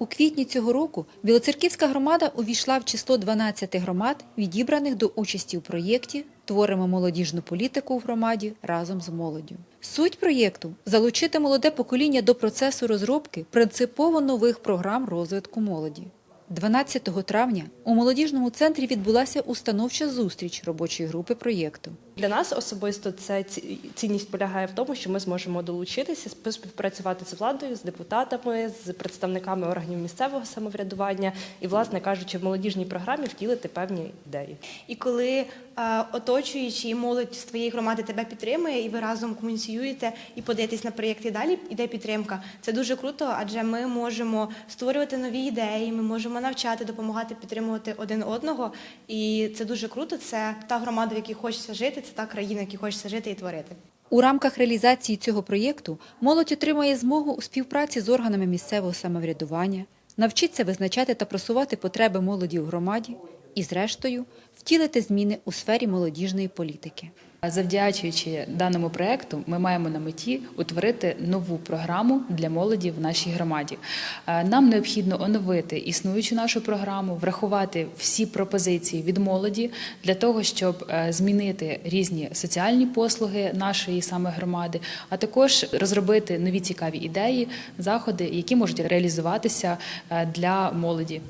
У квітні цього року Білоцерківська громада увійшла в число 12 громад, відібраних до участі у проєкті Творимо молодіжну політику в громаді разом з молоддю. Суть проєкту залучити молоде покоління до процесу розробки принципово нових програм розвитку молоді. 12 травня у молодіжному центрі відбулася установча зустріч робочої групи проєкту. Для нас особисто це цінність полягає в тому, що ми зможемо долучитися, спів- співпрацювати з владою, з депутатами, з представниками органів місцевого самоврядування і, власне кажучи, в молодіжній програмі втілити певні ідеї. І коли е, оточуючі і молодь з твоєї громади тебе підтримує, і ви разом комуніціюєте і подаєтесь на проєкти далі, іде підтримка. Це дуже круто, адже ми можемо створювати нові ідеї, ми можемо навчати, допомагати підтримувати один одного. І це дуже круто. Це та громада, в якій хочеться жити, це та країна, в якій хочеться жити і творити. У рамках реалізації цього проєкту молодь отримає змогу у співпраці з органами місцевого самоврядування, навчиться визначати та просувати потреби молоді у громаді і, зрештою, втілити зміни у сфері молодіжної політики. Завдячуючи даному проекту, ми маємо на меті утворити нову програму для молоді в нашій громаді. Е, Нам необхідно оновити існуючу нашу програму, врахувати всі пропозиції від молоді для того, щоб е, змінити різні соціальні послуги нашої саме громади, а також розробити нові цікаві ідеї, заходи, які можуть реалізуватися е, для молоді.